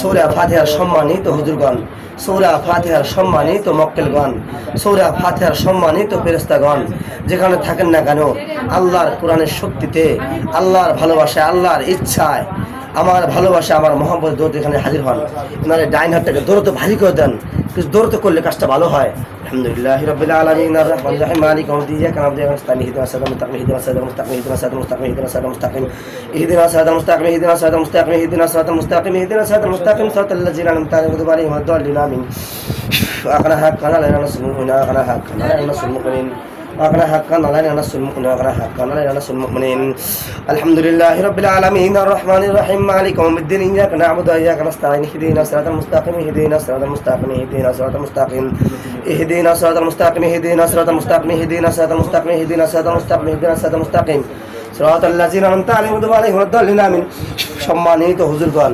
সৌরা ফাতেহার সম্মানিত হুজুরগণ, সৌরা ফাতেহার সম্মানিত মক্কেলগণ, সৌরা ফাতেহার সম্মানিত ফেরেস্তাগণ যেখানে থাকেন না কেন, আল্লাহর কোরআনের শক্তিতে, আল্লাহর ভালোবাসায়, আল্লাহর ইচ্ছায়, আমার ভালোবাসা আমার মোহাম্মদ দৌড় এখানে হাজির হন। ওনারা ডাইন হাতটাকে দৌড়তে ভারী করে দেন। কিছু দৌড়তে করলে কাজটা ভালো হয়। আলহামদুলিল্লাহ রবিল আলমিন। রহমান রহিম, মালিক আমাদের ইয়া কানাম দিয়ে মুস্তাকিম, হিদিনা সালাম মুস্তাকিম, হিদিনা সালাম মুস্তাকিম, হিদিনা সালাম মুস্তাকিম, হিদিনা সালাম মুস্তাকিম ইহদিনা সালাম মুস্তাকিম, হিদিনা সালাম মুস্তাকিম, হিদিনা সালাম মুস্তাকিম, হিদিনা সালাম মুস্তাকিম সালাতাল লাযিনা আন'আমতা আলাইহিম মাগদুবি ওয়াদ-দাল্লিন আমিন। আকানা হাক্কানা লানা নাসলুনা আকানা হাক্কানা লানা নাসলুনা وأغنى حقا علينا نصر المؤمنين وأغنى حقا علينا نصر المؤمنين الحمد لله رب العالمين الرحمن الرحيم مالك يوم الدين إياك نعبد وإياك نستعين اهدنا الصراط المستقيم اهدنا الصراط المستقيم اهدنا الصراط المستقيم اهدنا الصراط المستقيم اهدنا الصراط المستقيم اهدنا الصراط المستقيم اهدنا الصراط المستقيم اهدنا الصراط المستقيم صراط الذين أنعمت عليهم غير المغضوب عليهم ولا الضالين آمين সম্মানিত হুজুরগণ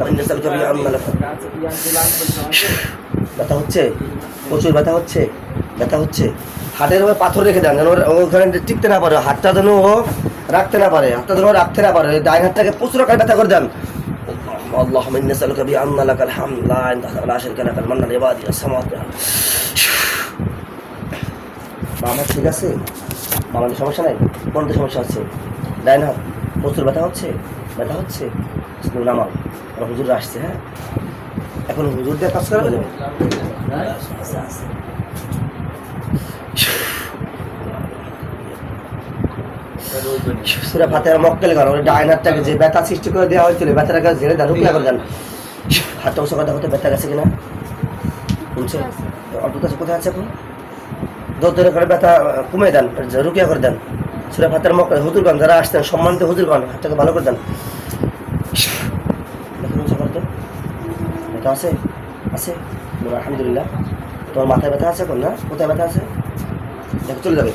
وإني أسألك بأن لك ব্যথা হচ্ছে প্রচুর ব্যথা হচ্ছে ব্যথা হচ্ছে হাটের উপরে পাথর রেখে দেন যেন ওর- ওখানে টিকতে না পারে হাতটা যেন ও রাখতে না পারে হাতটা যেন ও রাখতে না পারে ডাইন হাতটাকে প্রচুর আকারে ব্যথা করে দেন اللهم إني أسألك بأن لك الحمد لا إله إلا لا شريك لك المنان يا بعد يا سماوات الأرض আমার ঠিক আছে আমার সমস্যা নাই কোনটা সমস্যা হচ্ছে ডাইন হাত প্রচুর ব্যথা হচ্ছে ব্যথা হচ্ছে নামাল আমার হুজুর আসছে হ্যাঁ? এখন হুজুর দিয়ে কাজ করা যাবে? সুরা ফাতেহার মক্কেল গান ওই ডাইন যে ব্যথা সৃষ্টি করে দেওয়া হয়েছিল ব্যথাটাকে ঝেড়ে দেন রুকিয়া করে দেন হাতটা উঁচু কথা হতে ব্যথা গেছে কিনা? শুনছে অল্প কাছে কোথায় আছে এখন? দৌড় ধরে করে ব্যথা কমে দেন, রুকিয়া করে দেন। সুরা ফাতের মক্কেল, হুজুরগণ যারা আসতেন সম্মানিত হুজুরগণ, হাতটাকে ভালো করে দেন দেখুন উঁচু করতে ব্যথা আছে? আছে? বলো, আলহামদুলিল্লাহ। তোমার মাথায় ব্যথা আছে এখন না? কোথায় ব্যথা আছে? দেখো চলে যাবে।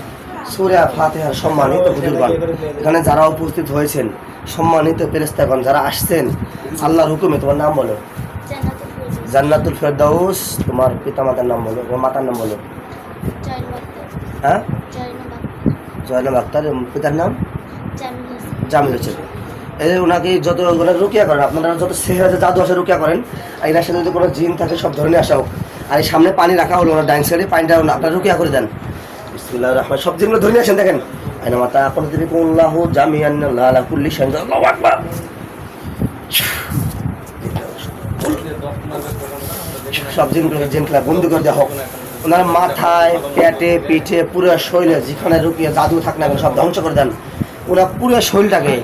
সুরা ফাতেহার সম্মানিত হুজুরগণ। এখানে যারা উপস্থিত হয়েছেন সম্মানিত ফেরেস্তাগণ যারা আসছেন আল্লাহর হুকুমে তোমার নাম বলো। জান্নাতুল ফেরদাউস তোমার পিতামাতার নাম বলো তোমার মাতার নাম বলো। হ্যাঁ? জয়নাম আক্তার। পিতার নাম? জামিল হোসেন। ওনাকে যত ওনাকে রুকিয়া করেন, আপনারা যত সেহরা জাদু আসে রুকিয়া করেন, আর এনার সাথে যদি কোনো জিন থাকে, সব ধরনের আসা হোক। আর এই সামনে পানি রাখা হলো, ওনার ডাইন সাইডে পানিটা আপনারা রুকিয়া করে দেন। বিসমিল্লাহির রহমান সব জিনগুলো ধরে আসেন, দেখেন। আইনা মাতা আপন তুমি কুল্লাহ জামিয়ান লালা কুল্লি সব জিনগুলো জিনগুলা বন্ধু করে দেওয়া হোক। ওনার মাথায়, পেটে, পিঠে, পুরো শরীরে, যেখানে রুকিয়ে জাদু থাক না সব ধ্বংস করে দেন। ওনার পুরো শরীরটাকে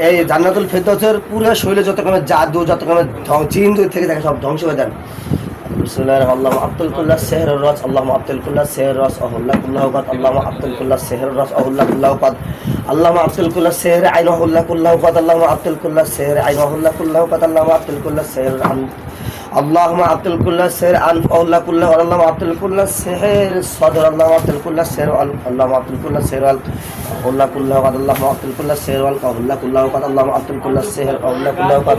এই জান্নাতুল ফেরদৌসের পুরো শরীরে যত জাদু যত রকমের চিহ্ন থেকে দেখে সব ধ্বংস হয়ে যান আল্লাহ আল্লাহ আব্দুলকুল্লাহ সেহর রস, আল্লাহ আব্দুলকুল্লাহ শেহর রস অহুল্লাহুল্লাহবাদ আল্লাহ আব্দুলকুল্লাহ সেহর রস অহুল্লাহুল্লাহবাদ আল্লাহ আব্দুলকুল্লাহ সেহর কুল্লাহ আল্লাহ আব্দুলকুল্লাহ সেহর আইনহুল্লাহুল্লাহবাদ আল্লাহ আব্দুলকুল্লাহ সেহর আল্লাহমা আব্দুল কুল্লা শের আলফ আল্লাহ কুল্লাহ আল্লাহ আব্দুল কুল্লা শেহের সদর আল্লাহ আব্দুল কুল্লা শের আল আল্লাহ আব্দুল কুল্লা শের আল আল্লাহ কুল্লাহ কাদ আল্লাহ আব্দুল কুল্লা শের আল আল্লাহ কুল্লাহ কাদ আল্লাহ আব্দুল কুল্লা শেহের আল্লাহ কুল্লাহ কাদ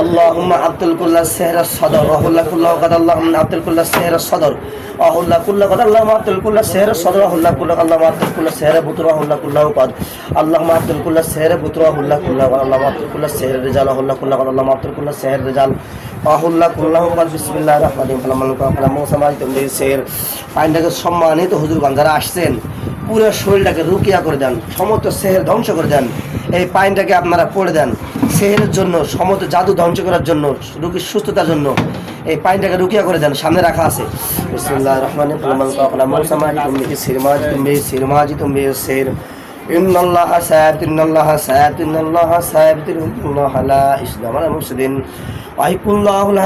আল্লাহমা আব্দুল কুল্লা শেহর সদর আহুল্লাহ কুল্লাহ কাদ আল্লাহ আব্দুল কুল্লা শেহর সদর আহুল্লাহ কুল্লাহ কাদ আল্লাহ আব্দুল কুল্লা শেহর সদর আহুল্লাহ কুল্লাহ আল্লাহ আব্দুল কুল্লা শেহর বুতুর আহুল্লাহ কুল্লাহ কাদ আল্লাহ আব্দুল কুল্লা শেহর বুতুর আহুল্লাহ কুল্লাহ আল্লাহ আব্দুল কুল্লা শেহর রেজাল আহুল্লাহ কুল্লাহ আল্লাহ আব্দুল কুল্লা শেহর রেজাল আহুল্লাহ কুল্লাহ বিসমিল্লাহ রহমান ফালামান কাফালা মৌসামাই তুমি শের পাইনটাকে সম্মানিত হুজুরগণ যারা আসছেন পুরো শরীরটাকে রুকিয়া করে দেন সমস্ত সেহের ধ্বংস করে দেন এই পাইনটাকে আপনারা পড়ে দেন সেহের জন্য সমস্ত জাদু ধ্বংস করার জন্য রুগীর সুস্থতার জন্য এই পাইনটাকে রুকিয়া করে দেন সামনে রাখা আছে বিসমিল্লাহ রহমান ফালামান কাফালা মৌসামাই তুমি সিরমাজ তুমি সিরমাজি তুমি শের إن الله ثابت إن الله ثابت إن الله ثابت إن الله لا إسلام على المفسدين ওয়াইকুল্লাহুল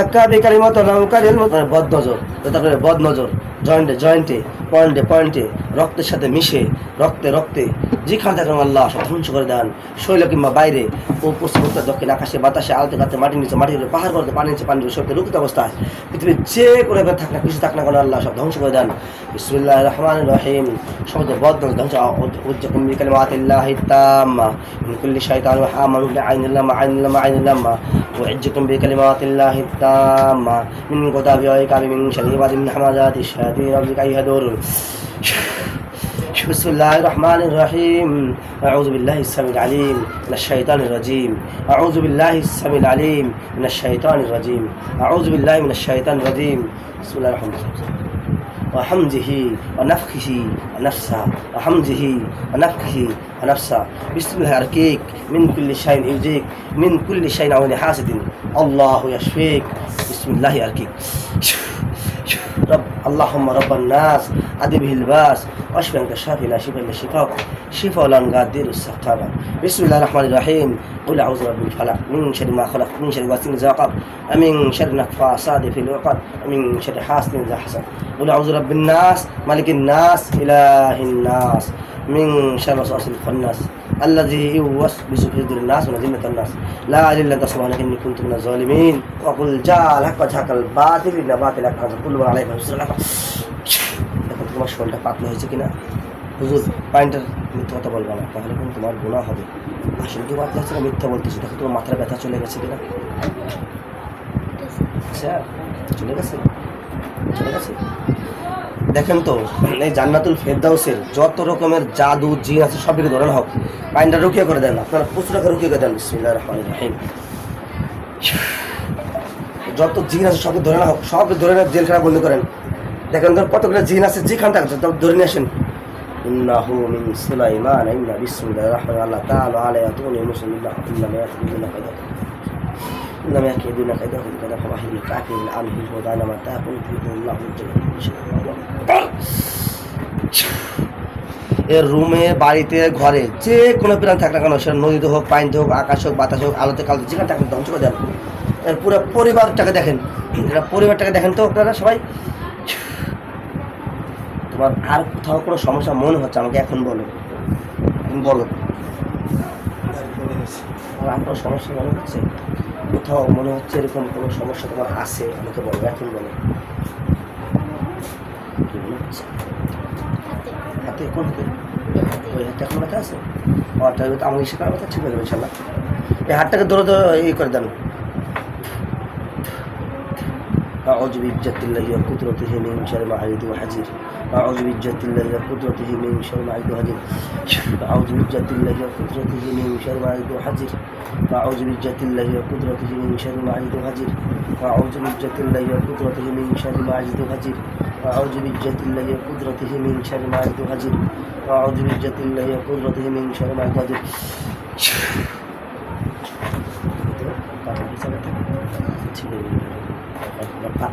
মতো রংকারের মতো বদ নজর তারপরে বদ নজর জয়েন্টে জয়েন্টে পয়েন্টে পয়েন্টে রক্তের সাথে মিশে, রক্তে রক্তে যেখানে দেখলাম আল্লাহ ধ্বংস করে দেন। শৈল কিংবা বাইরে, ও পশ্চিম উত্তর, দক্ষিণ আকাশে, বাতাসে, আলতে গাতে মাটি নিচে, মাটির পাহাড় করতে পানি নিচে পানি সবকে রুকিত অবস্থায়। পৃথিবীর যে কোনো ব্যাপার থাক না কিছু থাক না কোনো আল্লাহ, সব ধ্বংস করে দেন। ইসমুল্লাহ রহমান রহিম। সমস্ত বদ ধ্বংস উজ্জকুম্বিকালিমাতিল্লাহ তাম্মা। কুল্লি শাইতান হামানুল্লাহ আইনুল্লাহ আইনুল্লাহ আইনুল্লাহ ও ইজ্জকুম্বিকালিমা بكلمات الله التامة. من غضب وعقاب من شر من حمزات الشياطين ربك أيها دور بسم الله الرحمن الرحيم. أعوذ بالله السميع العليم من الشيطان الرجيم. أعوذ بالله السميع العليم من الشيطان الرجيم. أعوذ بالله من الشيطان الرجيم. بسم الله الرحمن الرحيم. وحمده ونفخه ونفسه. وحمده ونفخه ونفسه. بسم الله أركيك من كل شيء يجيك من كل شيء عون حاسد. الله يشفيك. بسم الله أركيك رب اللهم رب الناس أدبه الباس واشفي أنت الشافي لا شفاء إلا شفاءك شفاء لا نقدر السقامة بسم الله الرحمن الرحيم قل أعوذ برب الفلق من شر ما خلق من شر غاسق إذا وقب ومن شر النفاثات في العقد ومن شر حاسد إذا حسد قل أعوذ برب الناس ملك الناس إله الناس من شر وسواس الخناس الذي يوسوس في صدور الناس من ذمة الناس لا إله إلا أنت سبحانك إني كنت من الظالمين وقل جاء الحق وجهك الباطل إن باطل الحق كل من عليه فسر দেখো তোমার শরীরটা পাতলা হয়েছে কিনা হুজুর পয়েন্টের মিথ্যা কথা বলবে না তাহলে কিন্তু তোমার গুণা হবে আসলে কি পাতলা হচ্ছে না মিথ্যা বলতেছি দেখো তোমার মাথার ব্যথা চলে গেছে কিনা আচ্ছা চলে গেছে চলে গেছে দেখেন তো এই জান্নাতুল ফেরদাউসের যত রকমের জাদু, জিন আছে সবকে ধরেন হোক পাইনটা রুকিয়ে করে দেন, আপনারা প্রচুর টাকা রুকিয়ে করে দেন। বিসমিল্লাহির রহমানির রহিম। যত জিন আছে, সবকে ধরে না হোক সব ধরে না জেলখানা বন্ধ করেন। দেখেন ধর কতগুলো জিন আছে, যেখান থাকছে তবে ধরে নিয়ে আসেন। ইন্নাহু মিন সুলাইমান, ইন্না বিসমিল্লাহির রহমানির আল্লাহ তাআলা ইন্নামা ইয়াকুলুনা কাইদা إنما يكيدون كيدهم كذا فواحد الكافر العامل الهدى ما تاكل فيه الله এর রুমে বাড়িতে ঘরে যে কোনো প্রাণ থাক না কেন সেটা নদীতে হোক পানিতে হোক আকাশে হোক বাতাসে হোক আলোতে কালোতে যেখানে থাকেন ধ্বংস করে দেন এর পুরো পরিবারটাকে দেখেন এটা পরিবারটাকে দেখেন তো আপনারা সবাই তোমার আর কোথাও কোনো সমস্যা মনে হচ্ছে আমাকে এখন বলো তুমি বলো আর আর কোনো সমস্যা মনে হচ্ছে কোথাও মনে হচ্ছে এরকম কোনো সমস্যা তোমার আছে? আমাকে বলো, এখন বলো। হাতে, কোন হাতে? ওই হাতটা এখন ব্যথা আছে? ও, তাহলে ইসে করার ব্যথা ঠিক হয়ে ইনশাল্লাহ। এই হাতটাকে ধরে ধরে ইয়ে করে দেন। أعوذ بعزة الله وقدرته من شر ما عيد وحزير أعوذ بعزة الله وقدرته من شر ما عيد وحزير أعوذ بعزة الله وقدرته من شر ما عيد وحزير أعوذ بعزة الله وقدرته من شر ما عيد وحزير أعوذ بعزة الله وقدرته من شر ما عيد وحزير أعوذ بعزة الله وقدرته من شر ما عيد وحزير أعوذ بعزة الله وقدرته من شر ما عيد وحزير ছিল 我们的 partner。